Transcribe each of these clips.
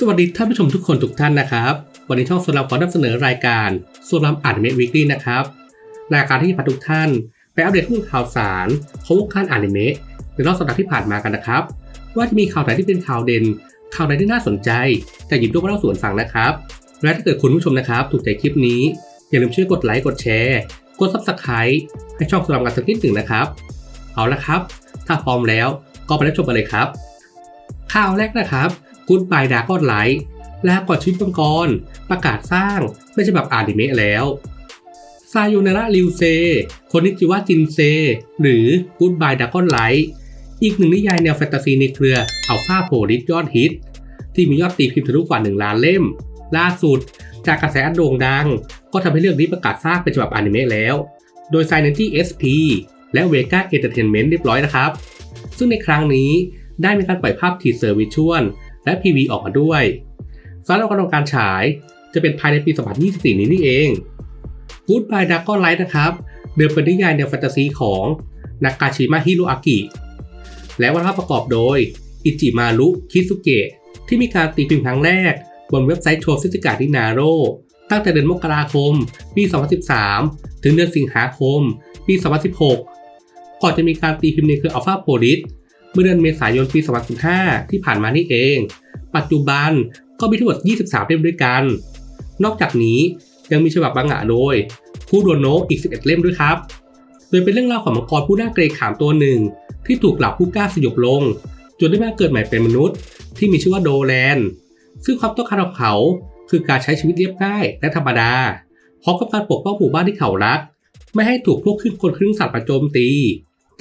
สวัสดีท่านผู้ชมทุกคนทุกท่านนะครับ วันนี้ช่องโซลัมขอนำเสนอรายการโซลัมอ่านเมะวิกฤนะครับรายการที่พาทุกท่านไปอัปเดตข้อมูลข่าวสารของวงการอ่านเมะในรอบสัปดาห์ที่ผ่านมากันนะครับ ว่าจะมีข่าวไหนที่เป็นข่าวเด่น ข่าวไหนที่น่าสนใจจะหยิบยกมาเล่าสู่กันฟังนะครับ และถ้าเกิดคุณผู้ชมนะครับ ถูกใจคลิปนี้ อย่าลืมช่วยกดไลค์กดแชร์ กด subscribe ให้ช่องโซลัมกันสักนิดหนึ่งนะครับ เอาละครับ ถ้าพร้อมแล้วก็ไปรับชมกันเลยครับ ข่าวแรกนะครับ กูดบายดาก้อนไลท์ลากอดชีวิตมังกร ประกาศสร้างเป็นฉบับบอานิเมะแล้วซาโยนาระริวเซคนนิจิวะจินเซ หรือกูดบายดาก้อนไลท์อีกหนึ่งนิยายแนวแฟนตาซีในเครืออัลฟาโพลิสยอดฮิต ที่มียอดตีพิมพ์ทะลุกว่า 1 ล้านเล่ม ล่าสุด จากกระแสอันโด่งดัง ก็ทำให้เรื่องนี้ประกาศสร้างเป็นฉบับอนิเมะแล้ว โดย s i n e n t y SP และ Vega Entertainment เรียบร้อยนะครับ ซึ่งในครั้งนี้ได้มีการปล่อยภาพทีเซอร์วิชวล และ PV ออกมาด้วยสำหรับกำหนดการฉายจะเป็นภายในปี 2024 นี้นี่เอง Goodbye Dragon Light นะครับ เดิมเป็นนิยายแนวแฟนตาซีของนากาชิมะฮิโรอากิ และวรรณภาพประกอบโดย อิจิมารุ คิสุเกะ ที่มีการตีพิมพ์ครั้งแรก บนเว็บไซต์โชว์ซิสกาดินาโรตั้งแต่เดือนมกราคม ปี 2013 ถึงเดือนสิงหาคม ปี 2016 ก่อนจะมีการตีพิมพ์ในเครืออัลฟาโพลิส มื่อเดือนเมษายนปี 2015 ที่ผ่านมานี่เอง ปัจจุบันก็มีทั้งหมด 23 เล่มด้วยกัน นอกจากนี้ยังมีฉบับบังงะโดยคูโดโนอีก 11 เล่มด้วยครับ โดยเป็นเรื่องราวของมังกรผู้น่าเกรงขามตัวหนึ่ง ที่ถูกเหล่าผู้กล้าสยบลง จนได้มาเกิดใหม่เป็นมนุษย์ ที่มีชื่อว่าโดแลน ซึ่งความต้องการของเขาคือการใช้ชีวิตเรียบง่ายและธรรมดาพร้อมกับการปกป้องหมู่บ้านที่เขารัก ไม่ให้ถูกพวกครึ่งคนครึ่งสัตว์ประโจมตี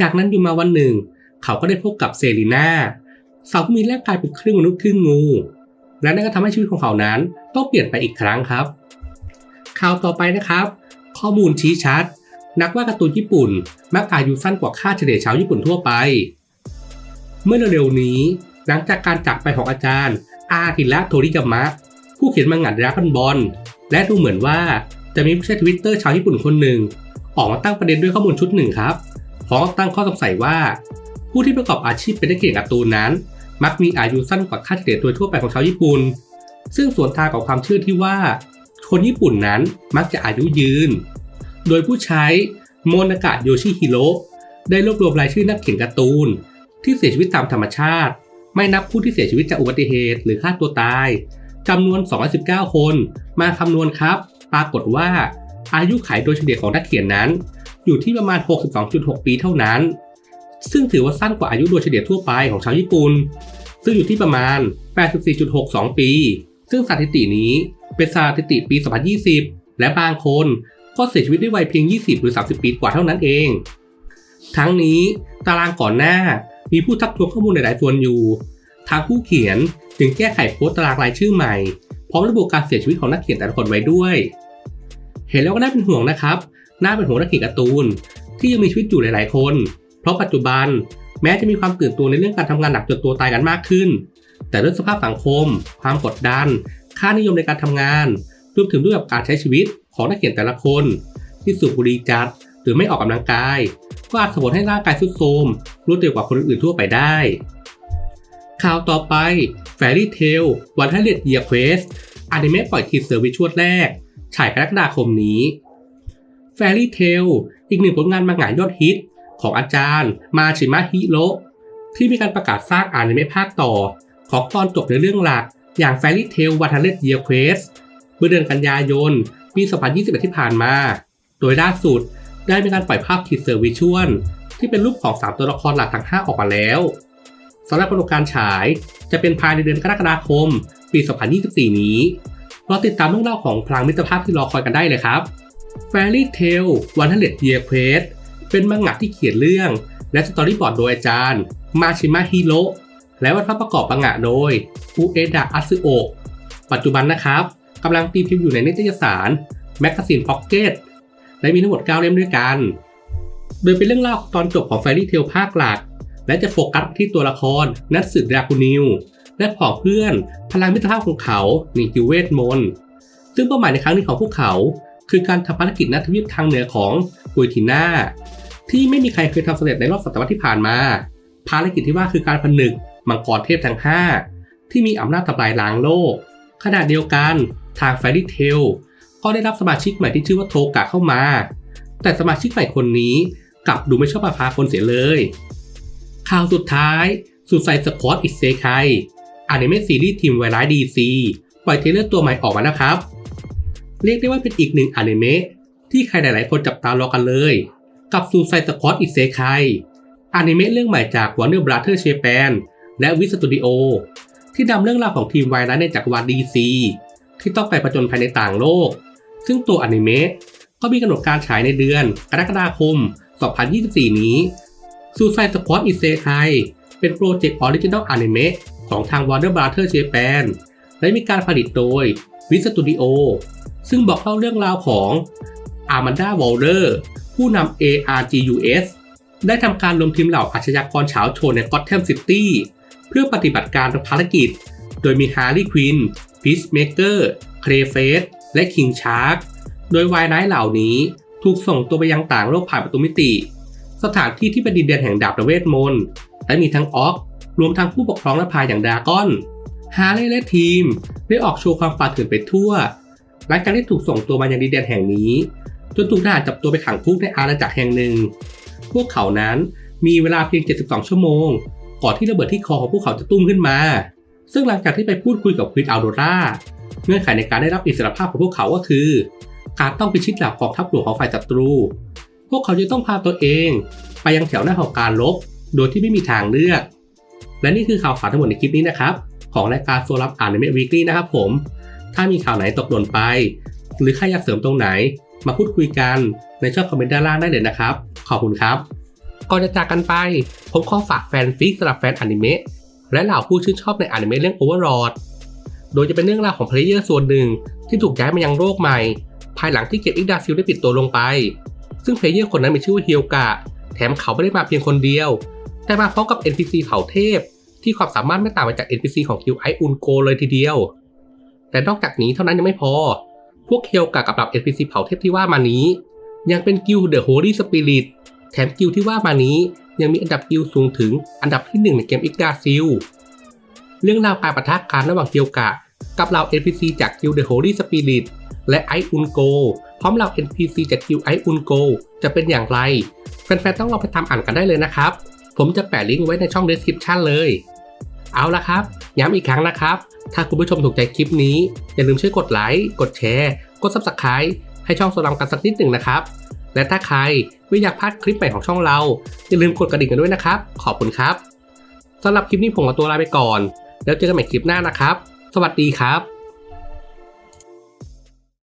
จากนั้นอยู่มาวันหนึ่ง เขาก็ได้พบกับเซรีนาสาวผู้มีร่างกายเป็นครึ่งมนุษย์ครึ่งงู และนั่นก็ทำให้ชีวิตของเขานั้นต้องเปลี่ยนไปอีกครั้งครับ ข่าวต่อไปนะครับ ข้อมูลชี้ชัด นักวาดการ์ตูนญี่ปุ่น มักอายุสั้นกว่าค่าเฉลี่ยชาวญี่ปุ่นทั่วไป เมื่อเร็วๆนี้ หลังจากการจากไปของอาจารย์อากิระโทริยามะผู้เขียนมังงะดราก้อนบอลและดูเหมือนว่าจะมีผู้ใช้ทวิตเตอร์ชาวญี่ปุ่นคนหนึ่ง ออกมาตั้งประเด็นด้วยข้อมูลชุดหนึ่งครับพร้อมกับตั้งข้อสงสัยว่า ผู้ที่ประกอบอาชีพเป็นนักเขียนการ์ตูนนั้น มักมีอายุสั้นกว่าค่าเฉลี่ยโดยทั่วไปของชาวญี่ปุ่น ซึ่งสวนทางกับความเชื่อที่ว่า คนญี่ปุ่นนั้นมักจะอายุยืน โดยผู้ใช้โมนากะโยชิฮิโร่ได้รวบรวมรายชื่อนักเขียนการ์ตูน ที่เสียชีวิตตามธรรมชาติ ไม่นับผู้ที่เสียชีวิตจากอุบัติเหตุหรือฆ่าตัวตายจำนวน 219 คน มาคำนวณครับ ปรากฏว่า อายุขัยโดยเฉลี่ยของนักเขียนนั้น อยู่ที่ประมาณ 62.6 ปีเท่านั้น ซึ่งถือว่าสั้นกว่าอายุโดยเฉลี่ยทั่วไปของชาวญี่ปุ่น ซึ่งอยู่ที่ประมาณ 84.62 ปี ซึ่งสถิตินี้เป็นสถิติปี 2020 และบางคนก็เสียชีวิตด้วยวัยเพียง 20 หรือ 30 ปีกว่าเท่านั้นเอง ทั้งนี้ตารางก่อนหน้ามีผู้ทักท้วงข้อมูลหลาย ๆ ส่วนอยู่ ทางผู้เขียนจึงแก้ไขโพสต์ตารางรายชื่อใหม่ พร้อมระบุการเสียชีวิตของนักเขียนแต่ละคนไว้ด้วย เห็นแล้วก็น่าเป็นห่วงนะครับ น่าเป็นห่วงนักเขียนการ์ตูนที่ยังมีชีวิตอยู่หลาย ๆ คน เพราะปัจจุบันแม้จะมีความตื่นตัวในเรื่องการทำงานหนักจนตัวตายกันมากขึ้น แต่ด้วยสภาพสังคม ความกดดัน ค่านิยมในการทำงานรวมถึงด้วยกับการใช้ชีวิตของนักเขียนแต่ละคน ที่สูบบุหรี่จัดหรือไม่ออกกำลังกาย ก็อาจส่งผลให้ร่างกายทรุดโทรมรวดเร็วกว่าคนอื่นทั่วไปได้ ข่าวต่อไป Fairy Tail วันทัเลตเยียเควสอนิเมะปล่อยทีเซอร์วิชวลแรก ฉายกรกฎาคมนี้ Fairy Tail อีกหนึ่งผลงานมังงะยอดฮิต ของอาจารย์ มาชิมะฮิโร่ที่มีการประกาศสร้างอนิเมะภาคต่อ ของตอนจบในเรื่องหลัก อย่าง Fairy Tail วันทัเลตเยียเควสเมื่อเดือนกันยายนปี 2021 ที่ผ่านมา โดยล่าสุดได้มีการปล่อยภาพทีเซอร์วิชวลที่เป็นรูปของ 3 ตัวละครหลักทั้ง 5 ออกมาแล้วสำหรับกำหนดการฉายจะเป็นภายในเดือนกรกฎาคม ปี 2024 นี้รอติดตามเรื่องเล่าของพลังมิตรภาพที่รอคอยกันได้เลยครับ Fairy Tail วันทเลตเยียเควส เป็นมังงะที่เขียนเรื่อง และสตอรี่บอร์ดโดยอาจารย์ มาชิมะฮิโร่และวัตถุประกอบมังงะโดยอุเอดะอัสึโอะปัจจุบันนะครับกำลังตีพิมพ์อยู่ในนิตยสารแมกกาซีนพ็อกเก็ตและมีทั้งหมด 9 เล่มด้วยกัน โดยเป็นเรื่องเล่าตอนจบของ Fairy Tail ภาคหลัก และจะโฟกัสที่ตัวละคร นัทสึดรากูนิว และผองเพื่อน พลังมิตรภาพของเขานีกิวเวทมนต์ซึ่งเป้าหมายในครั้งนี้ของพวกเขา คือการทำภารกิจนัทวิปทางเหนือของกุยทิน่า ที่ไม่มีใครเคยทำสำเร็จในรอบศตวรรษที่ผ่านมา ภารกิจที่ว่าคือการผนึกมังกรเทพทั้ง 5 ที่มีอำนาจทำลายล้างโลก ขณะเดียวกันทางแฟรี่เทลก็ได้รับสมาชิกใหม่ที่ชื่อว่าโทกะเข้ามา แต่สมาชิกใหม่คนนี้กลับดูไม่ชอบมาพาคนเสียเลย ข่าวสุดท้ายสุดไซสควอตอิเซไคอนิเมะซีรีส์ทีมไวร้ายดีซีปล่อยเทเลอร์ตัวใหม่ออกมานะครับ เรียกได้ว่าเป็นอีกหนึ่งอนิเมะที่ใครหลายๆ คนจับตารอกันเลย กับซูไซสควอตอิเซไคอนิเมะเรื่องใหม่จาก Warner Brother Japan และวิสตูดิโอที่นำเรื่องราวของทีมไวร้ายในจักรวาลดีซีที่ต้องไปประจนภายในต่างโลก ซึ่งตัวอนิเมะก็มีกำหนดการฉายในเดือน กรกฎาคม 2024 นี้ Suicide Squad i s e k a i เป็นโปรเจกต์ออริจินอลอนิเมะของทาง Warner Brother Japan และมีการผลิตโดยวิสตูดิโอซึ่งบอกเล่าเรื่องราวของ Amanda Waller ผู้นำ ARGUS ได้ทำการรวมทีมเหล่าอาชญากรเฉาโชนในก o ตแ a มซิตี้เพื่อปฏิบัติการภารกิจ โดยมีฮาร์ y ีควินพีซเมเกอร์เครเฟสและคิงชาร์กโดยวายร้ายเหล่านี้ถูกส่งตัวไปยังต่างโลกผ่านประตูมิติ สถานที่ที่เป็นดินแดนแห่งดาบและเวทมนต์และมีทั้งออกรวมทั้งผู้ปกครองและพายอย่างดากอนฮาร์เลและทีมได้ออกโชว์ความป่าเถื่อนไปทั่ว หลังจากที่ถูกส่งตัวมายังดินแดนแห่งนี้ จนถูกทหารจับตัวไปขังคุกในอาณาจักรแห่งหนึ่ง พวกเขานั้นมีเวลาเพียง 72 ชั่วโมง ก่อนที่ระเบิดที่คอของพวกเขาจะตุ้มขึ้นมา ซึ่งหลังจากที่ไปพูดคุยกับควินอัลโดราเงื่อนไขในการได้รับอิสรภาพของพวกเขาก็คือ การต้องไปชิดหลับกองทัพหลวงของฝ่ายศัตรู พวกเขาจะต้องพาตัวเอง ไปยังแถวหน้าของการลบ โดยที่ไม่มีทางเลือก และนี่คือข่าวสารทั้งหมดในคลิปนี้นะครับ ของรายการโซลับอ่านในเมวีคลี่นะครับผม ถ้ามีข่าวไหนตกหล่นไป หรือใครอยากเสริมตรงไหน มาพูดคุยกันในช่องคอมเมนต์ด้านล่างได้เลยนะครับ ขอบคุณครับ ก่อนจะจากกันไป ผมขอฝากแฟนฟิกสำหรับแฟนอนิเมะและเหล่าผู้ชื่นชอบในอนิเมะเรื่อง Overlord โดยจะเป็นเรื่องราวของเพลเยอร์ส่วนหนึ่งที่ถูกย้ายมายังโลกใหม่ ภายหลังที่เก็บอิกดาซิลได้ปิดตัวลงไป ซึ่งเพลเยอร์คนนั้นมีชื่อว่าเฮียวกะ แถมเขาไม่ได้มาเพียงคนเดียว แต่มาพร้อมกับ NPC เผ่าเทพ ที่ความสามารถไม่ต่างไปจาก NPC ของคิวไออุนโกเลยทีเดียว แต่นอกจากนี้เท่านั้นยังไม่พอ พวกเฮียวกะกับเหล่า NPC เผ่าเทพที่ว่ามานี้ ยังเป็นกิลเดอะโฮลี่สปิริตแถมกิลที่ว่ามานี้ยังมีอันดับกิลสูงถึงอันดับที่ 1 ในเกมอิกดาซิลเรื่องราวการประทะกันระหว่างเฮียวกะกับเหล่า NPC จากกิลเดอะโฮลี่สปิริตและไออุนโกพร้อมเหล่า NPC จากกิลไออุนโกจะเป็นอย่างไร แฟนๆต้องลองไปตามอ่านกันได้เลยนะครับ ผมจะแปะลิงก์ไว้ในช่อง description เลย เอาละครับ ย้ำอีกครั้งนะครับ ถ้าคุณผู้ชมถูกใจคลิปนี้ อย่าลืมช่วยกดไลค์กดแชร์ กด subscribe ให้ช่องโซลัมกันสักนิดหนึ่งนะครับ และถ้าใครไม่อยากพลาดคลิปใหม่ของช่องเรา อย่าลืมกดกระดิ่งกันด้วยนะครับ ขอบคุณครับสำหรับคลิปนี้ผมขอตัวลาไปก่อน แล้วเจอกันใหม่คลิปหน้านะครับ สวัสดีครับ